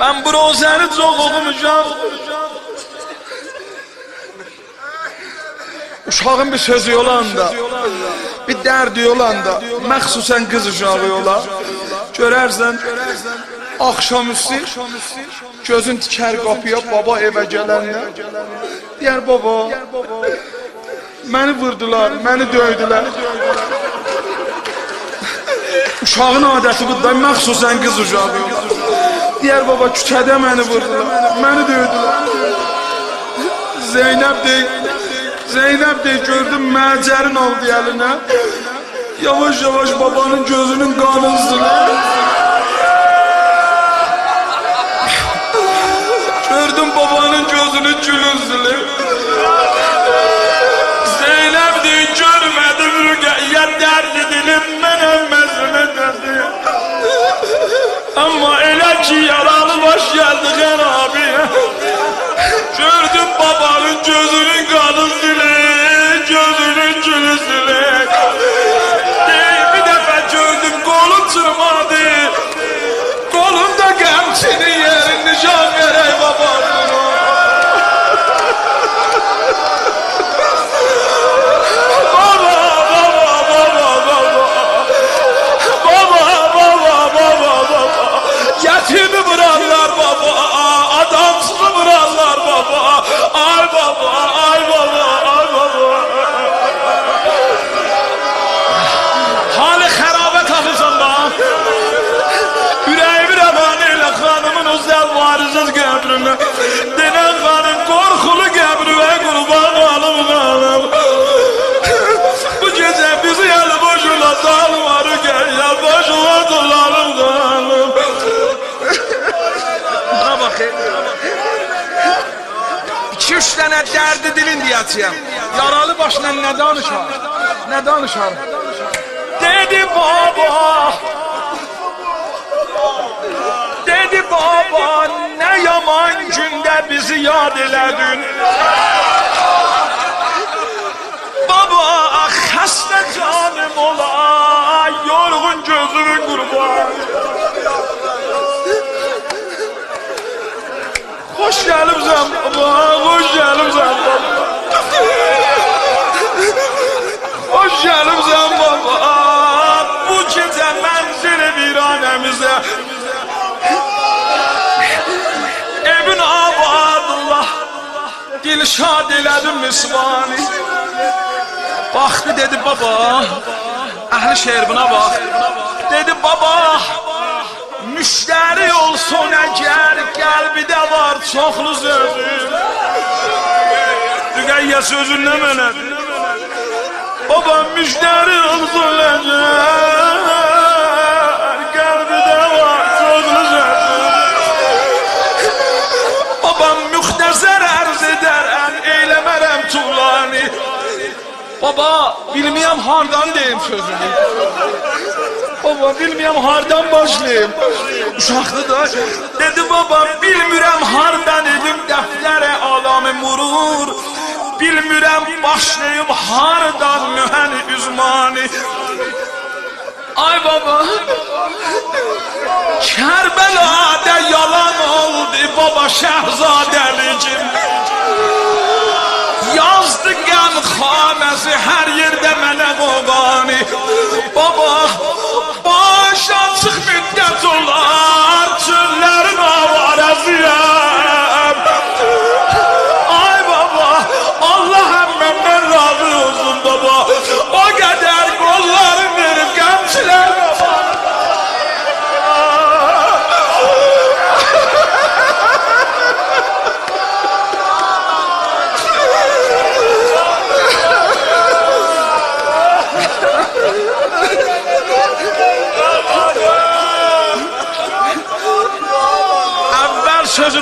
Ben bu rozəni çox oxumuşam. Uşağın bir sözü olanda, bir dərdi olanda, məxsusən qız uşağı ola, görərsən, axşamüstü gözün tikər qapıya baba evə gələndə, deyər baba, məni vurdular, məni döydülər. Uşağın adəti budur, məxsusən qız uşağı ola. Deyər baba, küçədə məni vurdular, məni döydülər. Zeynəb deyir, Zeynep de gördüm mercerin oldu eline. Yavaş yavaş babanın gözünün kanı ısınıyor. gördüm babanın gözünün gülü ısınıyor. Zeynep de görmedim rügeyye derdi dilim benim üç tane derdi dilin diyeceğim. Yaralı başla ne danışar? Ne danışar? Dedi baba. Dedi baba ne yaman günde bizi yad eledin. Baba hasta canım ola yorgun gözümün kurban. Hoş geldin sen baba, Dilşad elədim misvani. Baktı dedi baba. Ehli şehir buna bak. Dedi baba. Müşteri olsun eğer kalbide var çoklu sözüm. Dügayya sözün ne menet? Baba müşteri olsun eğer Baba, bilməyəm hardan deyim sözünü. Baba, bilməyəm hardan başlayayım. Uşaqlı da, dedi baba, bilmirəm hardan edim dəftərə alamı murur. Bilmirəm başlayım hardan mühəni üzmani. Ay baba, Kerbela'da yalan oldu baba şehzadelicim. دست گم خانه هر یرده منه قوانی بابا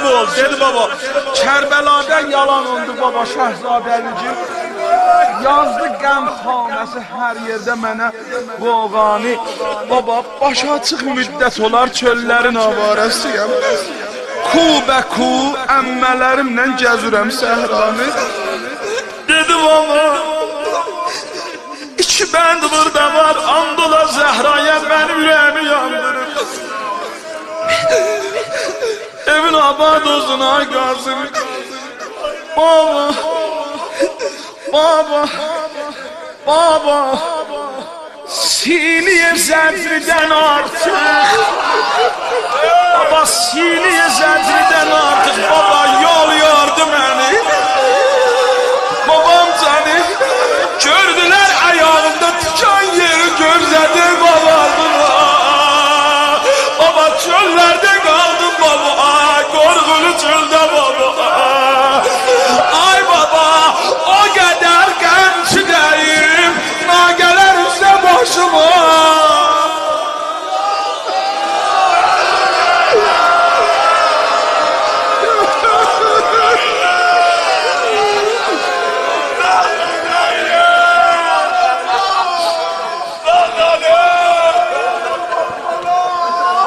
Bu oldu, dedi baba. Kərbəladan yalan oldu baba Şəhzadəlicim. Yazdı qəm xanəsi hər yerdə mənə qoğani. Baba, baş açıq müddət olar çöllərin avarəsiyəm. Ku bə ku əmmələrimlə gəzürəm səhranı. Dedi baba, iki bənd burada var, andola Yandırır. abad olsun ay Qasım. Baba. Baba. Baba. Artıq Baba sil